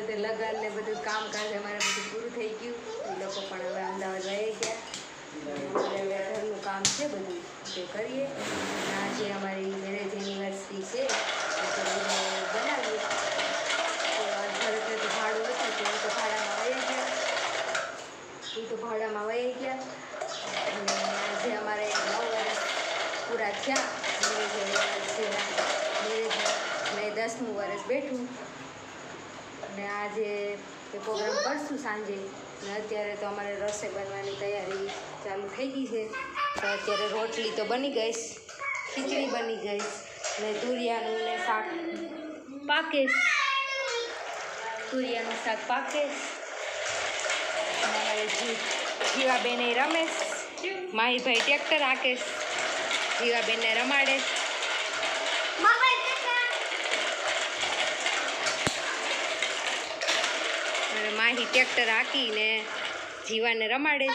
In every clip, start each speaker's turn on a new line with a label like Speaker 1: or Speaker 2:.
Speaker 1: બધે લગન ને બધું કામકાજ અમારે બધું પૂરું થઈ ગયું. એ લોકો પણ હવે અમદાવાદ રહી ગયા હવે ઘરનું કામ છે બધું. તે કરીએ. આજે અમારી મેરેજ એનિવર્સરી છે. બનાવીએ. ઘરે તો ભાડું હતું, તો ભાડામાં વહી ગયા. એ તો ભાડામાં વહી ગયા. અને આજે અમારે નવ વર્ષ પૂરા થયા. મેરેજ મેરેજ મેં દસમું વર્ષ બેઠું. અને આજે એ પ્રોગ્રામ કરશું સાંજે અને અત્યારે તો અમારે રસોઈ બનવાની તૈયારી ચાલુ થઈ ગઈ છે તો અત્યારે રોટલી તો બની ગઈ ખીચડી બની ગઈ અને તુરિયાનું ને શાક પાકે. તુરિયાનું શાક પાકે. અને જીવાબેન એ માહીભાઈ ટ્રેક્ટર હાકે જીવાબેનને રમાડે છે. અને માહી ટ્રેક્ટર હાકીને જીવાને રમાડે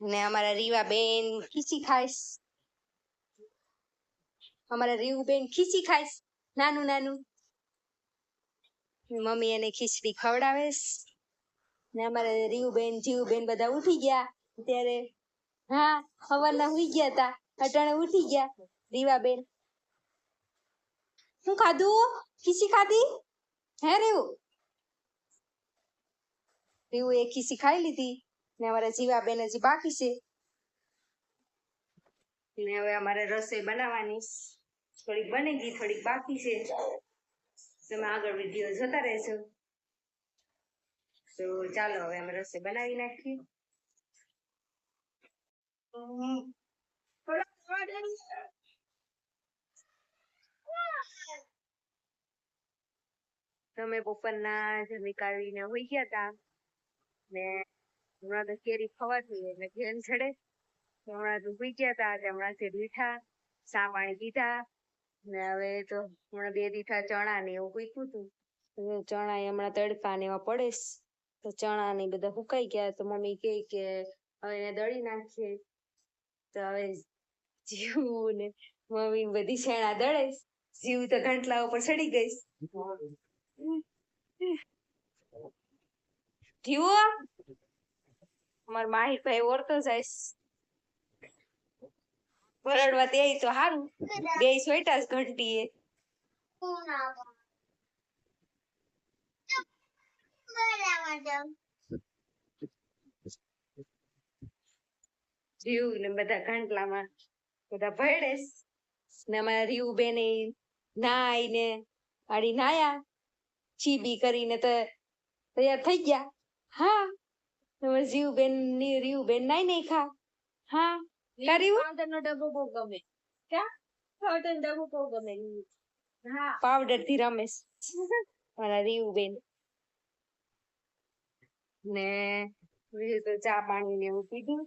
Speaker 1: ને અમારા રીવા બેન ખીચી ખાઈશ. અમારા રીવું બેન ખીચી ખાઈશ. નાનું નાનું. મમ્મી એને ખીચડી ખવડાવેશ. ને અમારે રીવું બેન જીવું બેન બધા ઉઠી ગયા ત્યારે હા સવારના હુઈ ગયા તા. અટાણે ઉઠી ગયા. રીવા બેન શું ખાધું? ખીચી ખાધી? હે રીવું? રીવું એ ખીચી ખાઈ લીધી. ને અમારા જીવા બેન હજી બાકી છે. ને હવે અમારે રસોઈ બનાવવાની. થોડીક બની ગઈ, થોડીક બાકી છે. તમે આગળ વીડિયો જોતા રહેશો. તો ચાલો, હવે અમે રસોઈ બનાવી નાખીએ. તમે બપોરના જમી કાઢીને હોઈ ગયા તા. ને હમણાં તો કેરી ખવાતી એટલે ઘેન ચડે હમણાં તો હોઈ ગયા તા હમણાં રીઠા ચા પાણી પીધા ને હવે તો હમણાં બે દીઠા ચણા ને એવું કૂક્યું હતું ચણા હમણાં તડકા ને એવા પડે તો ચણા ને બધા સુકાઈ ગયા. તો મમ્મી કે હવે દળી નાખીએ. તો હવે જીવ ને મમ્મી બધી શેણા દળેશ જીવ તો ઘંટલા ઉપર ચડી ગઈ. જીવો? માર માહિર ભાઈ ઓળતો જાય પરડવા દે તો સારું બે સોઈટા જ ઘંટી જીવ ને બધા ઘંટલામાં બધા ભરડે છે. ને અમારા રીવ બેન નાઈ ને આડી નાયા ચીબી કરીને તો તૈયાર થઈ ગયા. હા જીવ બેનની રીવબેન નાઈ નહીં ખા હા કરી
Speaker 2: પાવડર નો ડબ્બો બહુ ગમે. ક્યાં? પાવડર નો ડબ્બો બહુ ગમે હા.
Speaker 1: પાવડરથી રમેશ મારા રીવબેન. ને બીજું તો ચા પાણી ને એવું પીધું.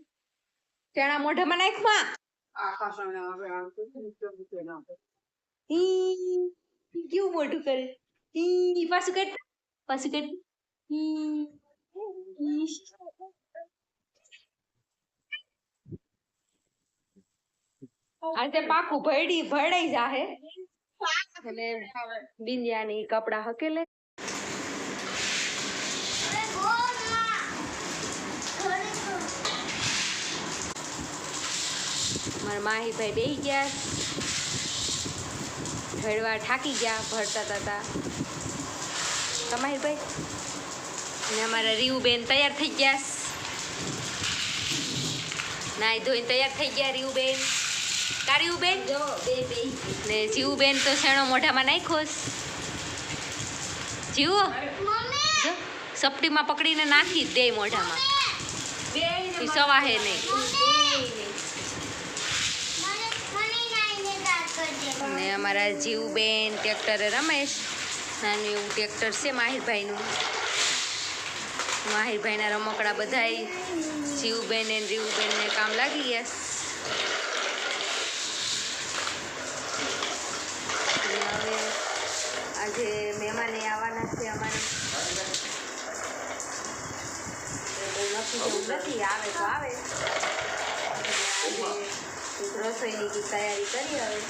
Speaker 1: ચણા મોઢામાં નાખમાં કેવું મોઢું કરે? પાછું કર પાછું ઈ ઈ. આજે પાકું ભરડી ભરડાઈ જાહે. અને બિંદિયાની કપડા હકેલે. મારા માહીભાઈ બેહી ગયા. ભેળવા ઠાકી ગયા ભરતા હતા તમારી ભાઈ અને અમારા રીવુબેન તૈયાર થઈ ગયા. નાહી નાઈ ધોઈને તૈયાર થઈ ગયા રીવુબેન. કા રીવુબેન?
Speaker 2: જો બે બે
Speaker 1: ને જીવુબેન તો શેણો મોઢામાં નાખ્યો. જીવો? સપટીમાં પકડીને નાખી જ દે મોઢામાં. સવાહે નહીં ને અમારા જીવબેન, ટ્રેક્ટરે રમેશ નાનું એવું ટ્રેક્ટર છે માહિરભાઈનું. માહિરભાઈના રમકડા બધાય જીવબેન ને રીવુબેનને કામ લાગી ગયા. હવે આજે મહેમાને આવવાના છે અમારે. નથી આવે તો આવે. રસોઈની તૈયારી કરી હવે.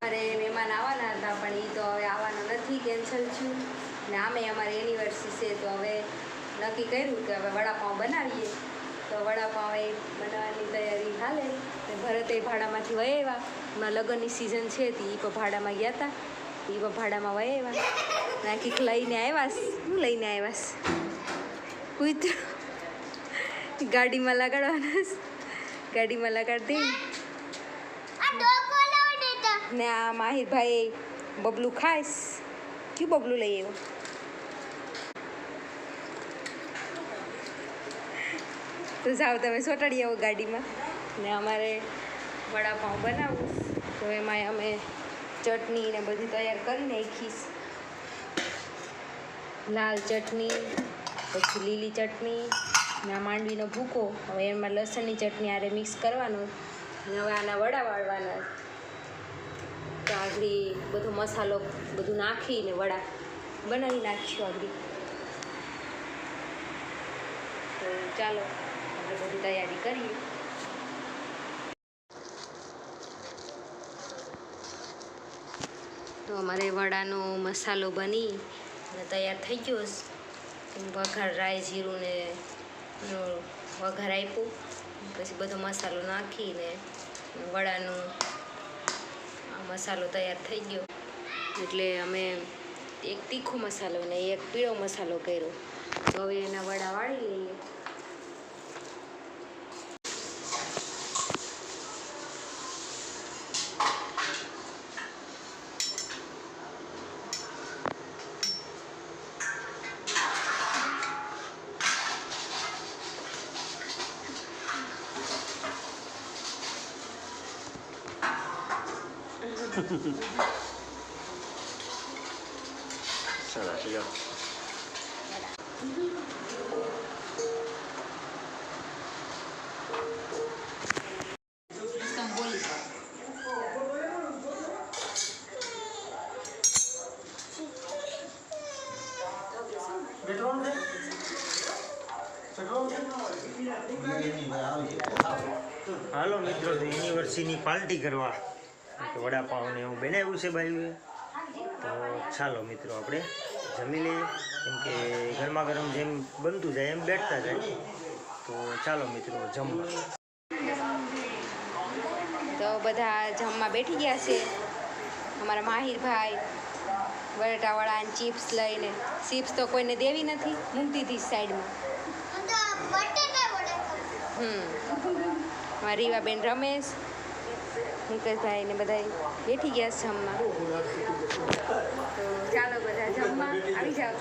Speaker 1: મારે મહેમાન આવવાના હતા, પણ એ તો હવે આવવાના નથી કેન્સલ થયું ને આમે અમારી એનિવર્સરી છે, તો હવે નક્કી કર્યું કે હવે વડાપાઉં બનાવીએ. તો વડાપાઉં એ બનાવવાની તૈયારી હાલે. ને ભરતે ભાડામાંથી વહી આવ્યા. હમણાં લગ્નની સિઝન છે, તે એ પણ ભાડામાં ગયા હતા એ પણ ભાડામાં વહી આવ્યા. નાખી લઈને આવ્યાસ હું લઈને આવ્યાસ કૂતરો. ગાડીમાં લગાડવાના ગાડીમાં લગાડી દે. ને આ માહિરભાઈ બબલું ખાઈશ. કયું બબલું લઈ આવ્યો? તો જાઓ તમે સોટાડી આવો ગાડીમાં. ને અમારે વડાપાઉં બનાવું. તો એમાં અમે ચટણી ને બધી તૈયાર કરી નાખીશ. લાલ ચટણી પછી લીલી ચટણી ને માંડવીનો ભૂકો. હવે એમાં લસણની ચટણી આરે મિક્સ કરવાનો. હવે આના વડા વાળવાના. તો આગળ બધો મસાલો બધું નાખીને વડા બનાવી નાખીશું આગળ. તો ચાલો આપણે બધી તૈયારી કરીએ. તો અમારે વડાનો મસાલો બની અને તૈયાર થઈ ગયો છે. વઘાર, રાઈ, જીરું નો વઘાર આપ્યો. પછી બધો મસાલો નાખીને વડાનું મસાલો તૈયાર થઈ ગયો. એટલે અમે એક તીખો મસાલો ને એક પીળો મસાલો કર્યો. તો હવે એના વડા વાળી લઈએ.
Speaker 3: સરસ લ્યો હાલો મિત્રો યુનિવર્સિટીની પાર્ટી કરવા તો વડાપાઉં ને એવું બનાવ્યું છે બાયુએ તો ચાલો મિત્રો આપણે જમી લઈએ. કેમ કે ગરમા ગરમ જેમ બનતું જાય એમ બેઠતા જાય. તો ચાલો મિત્રો જમવા.
Speaker 1: તો બધા જમવા બેઠી ગયા છે. અમારા માહિરભાઈ બટાટાવાળા અને ચિપ્સ લઈને. ચિપ્સ તો કોઈને દેવી નથી મૂકતી હતી સાઈડમાં. હમ. અમારા રીવાબેન રમેશ મુકેશભાઈ ને બધા બેઠી ગયા જમવા. તો ચાલો બધા જમવા. આવી જાઓ.